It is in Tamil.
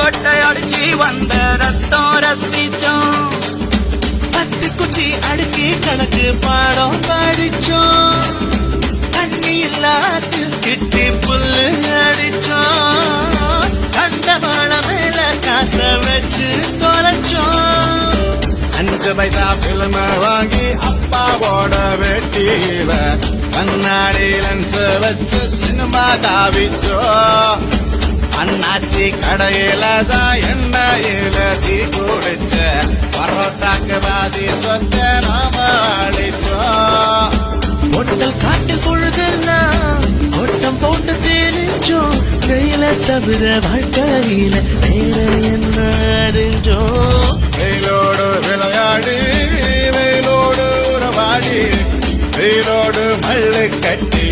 கொட்டை அடிச்சு வந்த ரத்தம் ரசிச்சோம். பத்து குச்சி அடுக்கி கணக்கு பாடம் படிச்சோம். தண்ணி இல்லாத்தில் கிட்டி புல்லு அடிச்சோம். அந்த வாழ மேல காச வச்சு தொலைச்சோம். அஞ்சு பைசா பிலிம வாங்கி அப்பாவோட வெட்டியில கண்ணாடி லென்ஸ் வச்சு சினிமா தாவிச்சோம் அண்ணாச்சி கடையில தான் எண்ணெயில தீ குடிச்ச? பரோட்டாக்கு பாதி சொத்த நாம அடிச்சோம் ஒட்டல் காட்டில் பொழுதுனா ஓட்டம் போட்டு தெரிஞ்சோம் கையில தவிர வாழ்க்கையில வேற என்ன அறிஞ்சோம் வெயிலோடு விளையாடி வெயிலோடு உறவாடி வெயிலோடு மல்லு கட்டி